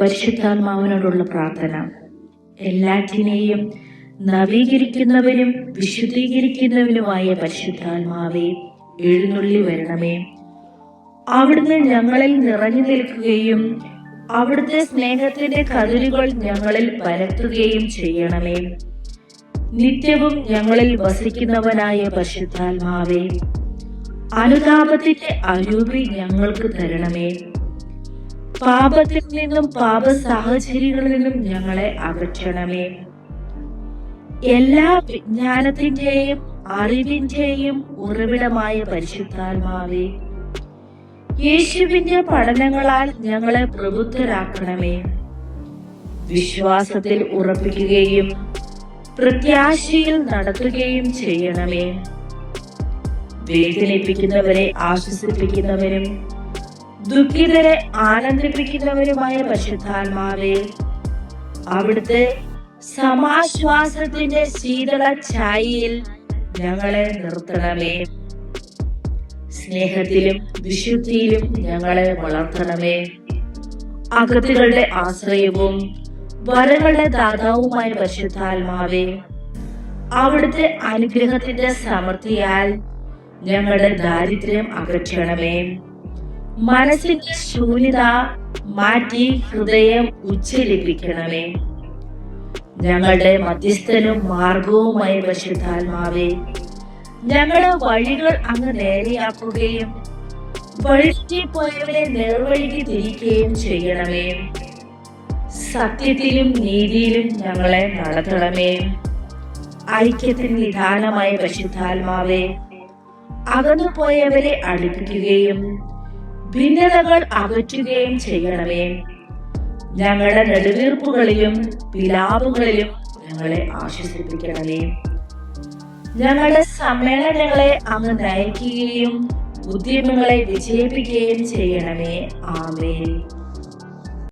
പരിശുദ്ധാത്മാവിനോടുള്ള പ്രാർത്ഥന. എല്ലാറ്റിനെയും നവീകരിക്കുന്നവരും വിശുദ്ധീകരിക്കുന്നവരുമായ പരിശുദ്ധാത്മാവെ എഴുന്നള്ളി വരണമേ. അവിടുന്ന് ഞങ്ങളിൽ നിറഞ്ഞു നിൽക്കുകയും അവിടുത്തെ സ്നേഹത്തിന്റെ കതിരുകൾ ഞങ്ങളിൽ പരത്തുകയും ചെയ്യണമേ. നിത്യവും ഞങ്ങളിൽ വസിക്കുന്നവനായ പരിശുദ്ധാത്മാവേ അനുതാപത്തിന്റെ അരൂപി ഞങ്ങൾക്ക് തരണമേ. പാപത്തിൽ നിന്നും പാപ സാഹചര്യങ്ങളിൽ നിന്നും ഞങ്ങളെ അകറ്റണമേ. എല്ലാ വിജ്ഞാനത്തിന്റെയും അറിവിന്റെയും ഉറവിടമായ പരിശുദ്ധാത്മാവേ യേശുവിന്റെ പഠനങ്ങളാൽ ഞങ്ങളെ പ്രബുദ്ധരാക്കണമേ. വിശ്വാസത്തിൽ ഉറപ്പിക്കുകയും പ്രത്യാശയിൽ നടത്തുകയും ചെയ്യണമേ. വേദനിപ്പിക്കുന്നവരെ ആശ്വസിപ്പിക്കുന്നവരും ദുഃഖിതരെ ആനന്ദിപ്പിക്കുന്നവരുമായ പരിശുദ്ധാത്മാവേ അവിടുത്തെ സമാശ്വാസത്തിന്റെ ശീതള ഛായയിൽ ഞങ്ങളെ നിർത്തണമേ. സ്നേഹത്തിലും വിശുദ്ധിയിലും ഞങ്ങളെ വളർത്തണമേ. അകത്തുകളുടെ ആശ്രയവും വരങ്ങളുടെ ദാതാവുമായ പരിശുദ്ധാത്മാവേ അവിടുത്തെ അനുഗ്രഹത്തിന്റെ സമൃദ്ധിയാൽ ഞങ്ങളുടെ ദാരിദ്ര്യം അകറ്റണമേ. മനസ്സിന്റെ ശൂന്യത മാറ്റി ഹൃദയം ഉച്ചരിപ്പിക്കണമേ ഞങ്ങളുടെ മധ്യസ്ഥനും മാർഗവുമായി പരിശുദ്ധാത്മാവേ ഞങ്ങളുടെ വഴികൾ അങ്ങ് നേരെയാക്കുകയും വഴിറ്റി പോയവരെ നേർവഴിക്ക് തിരിക്കുകയും ചെയ്യണമേ. സത്യത്തിലും നീതിയിലും ഞങ്ങളെ നടത്തണമേ. ഐക്യത്തിന് നിദാനമായ പരിശുദ്ധാത്മാവേ അകന്നു പോയവരെ അടുപ്പിക്കുകയും ഭിന്നതകൾ അകറ്റുകയും ചെയ്യണമേ. ഞങ്ങളുടെ നെടുവീർപ്പുകളിലും വിലാപങ്ങളിലും ഞങ്ങളെ ആശ്വസിപ്പിക്കണമേ. ഞങ്ങളുടെ സമ്മേളനങ്ങളെ അങ്ങ് നയിക്കുകയും ഉദ്യമങ്ങളെ വിജയിപ്പിക്കുകയും ചെയ്യണമേ. ആമേ